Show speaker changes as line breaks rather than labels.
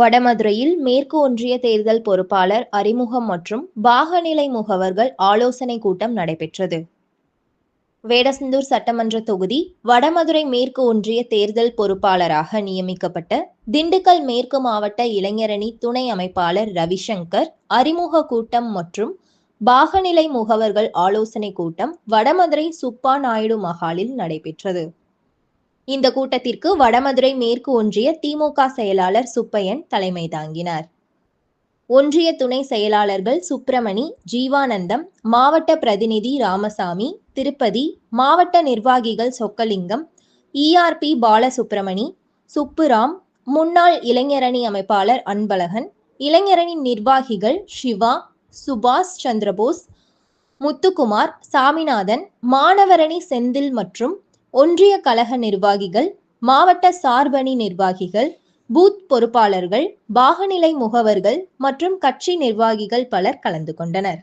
வடமதுரையில் மேற்கு ஒன்றிய தேர்தல் பொறுப்பாளர் அறிமுகம் மற்றும் பாகநிலை முகவர்கள் ஆலோசனை கூட்டம் நடைபெற்றது. வேடசந்தூர் சட்டமன்ற தொகுதி வடமதுரை மேற்கு ஒன்றிய தேர்தல் பொறுப்பாளராக நியமிக்கப்பட்ட திண்டுக்கல் மேற்கு மாவட்ட இளைஞரணி துணை அமைப்பாளர் ரவிசங்கர் அறிமுக கூட்டம் மற்றும் பாகநிலை முகவர்கள் ஆலோசனை கூட்டம் வடமதுரை சுப்பா நாயுடு மகாலில் நடைபெற்றது. இந்த கூட்டத்திற்கு வடமதுரை மேற்கு ஒன்றிய திமுக செயலாளர் சுப்பையன் தலைமை தாங்கினார். ஒன்றிய துணை செயலாளர்கள் சுப்பிரமணி ஜீவானந்தம் மாவட்ட பிரதிநிதி ராமசாமி திருப்பதி மாவட்ட நிர்வாகிகள் சொக்கலிங்கம் இஆர்பி பாலசுப்பிரமணி சுப்புராம் முன்னாள் இளைஞரணி அமைப்பாளர் அன்பழகன் இளைஞரணி நிர்வாகிகள் சிவா சுபாஷ் சந்திரபோஸ் முத்துக்குமார் சாமிநாதன் மாணவரணி செந்தில் மற்றும் ஒன்றிய கழக நிர்வாகிகள் மாவட்ட சார்பணி நிர்வாகிகள் பூத் பொறுப்பாளர்கள் பாகநிலை முகவர்கள் மற்றும் கட்சி நிர்வாகிகள் பலர் கலந்து கொண்டனர்.